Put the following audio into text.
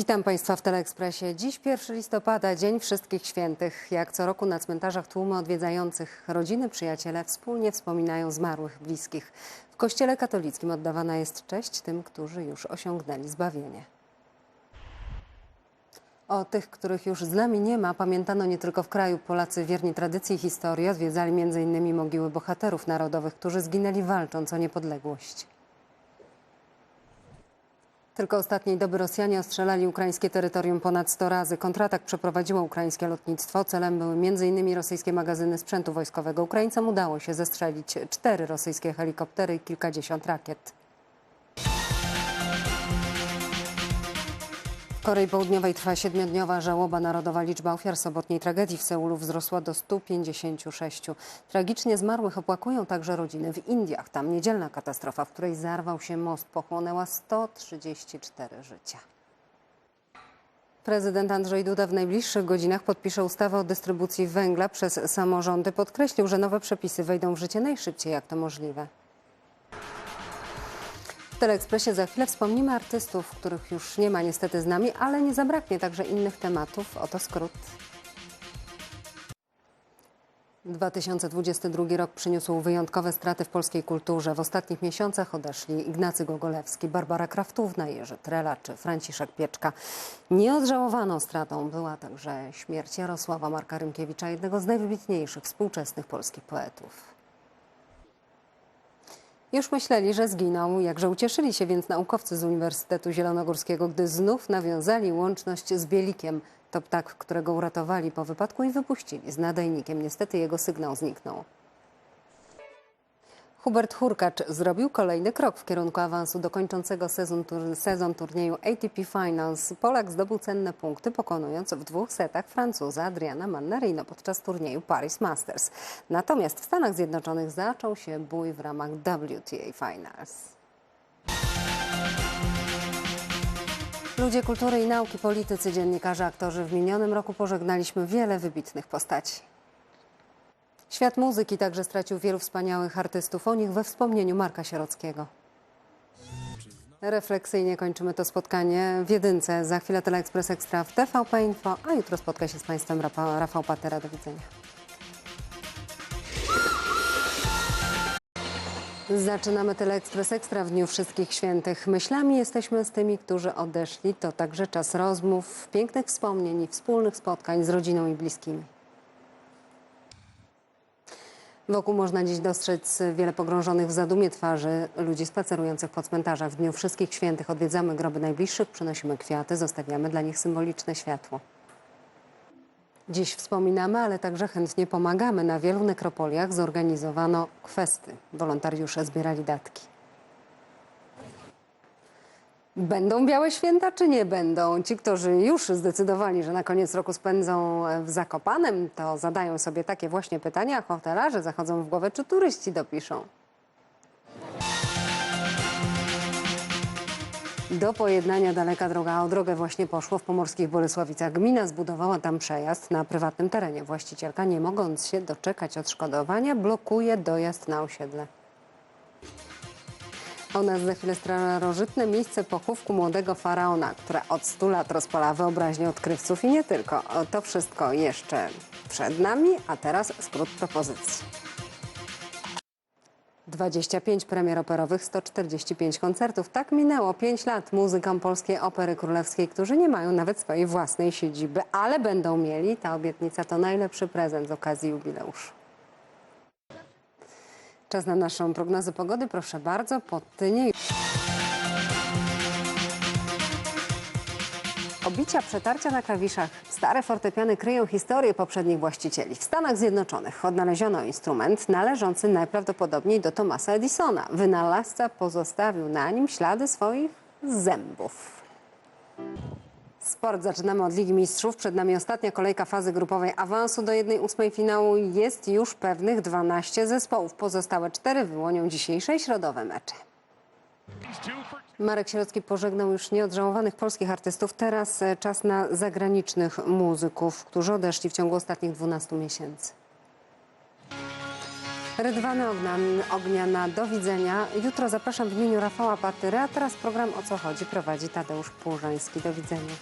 Witam Państwa w Teleekspresie. Dziś 1 listopada, Dzień Wszystkich Świętych. Jak co roku na cmentarzach tłumy odwiedzających rodziny, przyjaciele wspólnie wspominają zmarłych bliskich. W Kościele katolickim oddawana jest cześć tym, którzy już osiągnęli zbawienie. O tych, których już z nami nie ma, pamiętano nie tylko w kraju. Polacy wierni tradycji i historii odwiedzali m.in. mogiły bohaterów narodowych, którzy zginęli walcząc o niepodległość. Tylko ostatniej doby Rosjanie ostrzelali ukraińskie terytorium ponad 100 razy. Kontratak przeprowadziło ukraińskie lotnictwo. Celem były m.in. rosyjskie magazyny sprzętu wojskowego. Ukraińcom udało się zestrzelić cztery rosyjskie helikoptery i kilkadziesiąt rakiet. W Korei Południowej trwa siedmiodniowa żałoba narodowa. Liczba ofiar sobotniej tragedii w Seulu wzrosła do 156. Tragicznie zmarłych opłakują także rodziny w Indiach. Tam niedzielna katastrofa, w której zarwał się most, pochłonęła 134 życia. Prezydent Andrzej Duda w najbliższych godzinach podpisze ustawę o dystrybucji węgla przez samorządy. Podkreślił, że nowe przepisy wejdą w życie najszybciej, jak to możliwe. Teleekspresie za chwilę wspomnimy artystów, których już nie ma niestety z nami, ale nie zabraknie także innych tematów. Oto skrót. 2022 rok przyniósł wyjątkowe straty w polskiej kulturze. W ostatnich miesiącach odeszli Ignacy Gogolewski, Barbara Kraftówna, Jerzy Trela czy Franciszek Pieczka. Nieodżałowaną stratą była także śmierć Jarosława Marka Rymkiewicza, jednego z najwybitniejszych współczesnych polskich poetów. Już myśleli, że zginął, jakże ucieszyli się więc naukowcy z Uniwersytetu Zielonogórskiego, gdy znów nawiązali łączność z Bielikiem. To ptak, którego uratowali po wypadku i wypuścili z nadajnikiem. Niestety jego sygnał zniknął. Hubert Hurkacz zrobił kolejny krok w kierunku awansu do kończącego sezon, tur sezon turnieju ATP Finals. Polak zdobył cenne punkty, pokonując w dwóch setach Francuza Adriana Mannarino podczas turnieju Paris Masters. Natomiast w Stanach Zjednoczonych zaczął się bój w ramach WTA Finals. Ludzie kultury i nauki, politycy, dziennikarze, aktorzy w minionym roku pożegnaliśmy wiele wybitnych postaci. Świat muzyki także stracił wielu wspaniałych artystów, o nich we wspomnieniu Marka Sierockiego. Refleksyjnie kończymy to spotkanie w jedynce. Za chwilę Teleekspres Ekstra w TVP Info, a jutro spotka się z Państwem Rafał, Patera. Do widzenia. Zaczynamy Teleekspres Ekstra w Dniu Wszystkich Świętych. Myślami jesteśmy z tymi, którzy odeszli. To także czas rozmów, pięknych wspomnień i wspólnych spotkań z rodziną i bliskimi. Wokół można dziś dostrzec wiele pogrążonych w zadumie twarzy ludzi spacerujących po cmentarzach. W Dniu Wszystkich Świętych odwiedzamy groby najbliższych, przynosimy kwiaty, zostawiamy dla nich symboliczne światło. Dziś wspominamy, ale także chętnie pomagamy. Na wielu nekropoliach zorganizowano kwesty. Wolontariusze zbierali datki. Będą białe święta, czy nie będą? Ci, którzy już zdecydowali, że na koniec roku spędzą w Zakopanem, to zadają sobie takie właśnie pytania, a hotelarze zachodzą w głowę, czy turyści dopiszą. Do pojednania daleka droga, o drogę właśnie poszło w pomorskich Bolesławicach. Gmina zbudowała tam przejazd na prywatnym terenie. Właścicielka, nie mogąc się doczekać odszkodowania, blokuje dojazd na osiedle. A u nas za chwilę starożytne miejsce pochówku młodego faraona, które od 100 lat rozpala wyobraźnię odkrywców i nie tylko. To wszystko jeszcze przed nami, a teraz skrót propozycji. 25 premier operowych, 145 koncertów. Tak minęło 5 lat muzykom Polskiej Opery Królewskiej, którzy nie mają nawet swojej własnej siedziby, ale będą mieli. Ta obietnica to najlepszy prezent z okazji jubileuszu. Czas na naszą prognozę pogody. Proszę bardzo, podtynie. Obicia, przetarcia na klawiszach. Stare fortepiany kryją historię poprzednich właścicieli. W Stanach Zjednoczonych odnaleziono instrument należący najprawdopodobniej do Thomasa Edisona. Wynalazca pozostawił na nim ślady swoich zębów. Sport zaczynamy od Ligi Mistrzów. Przed nami ostatnia kolejka fazy grupowej awansu do 1-8 finału. Jest już pewnych 12 zespołów. Pozostałe cztery wyłonią dzisiejsze środowe mecze. Marek Sierocki pożegnał już nieodżałowanych polskich artystów. Teraz e, czas na zagranicznych muzyków, którzy odeszli w ciągu ostatnich 12 miesięcy. Rydwany ognia- Ogniana, do widzenia. Jutro zapraszam w imieniu Rafała Patyry, a teraz program O co chodzi prowadzi Tadeusz Płużański. Do widzenia.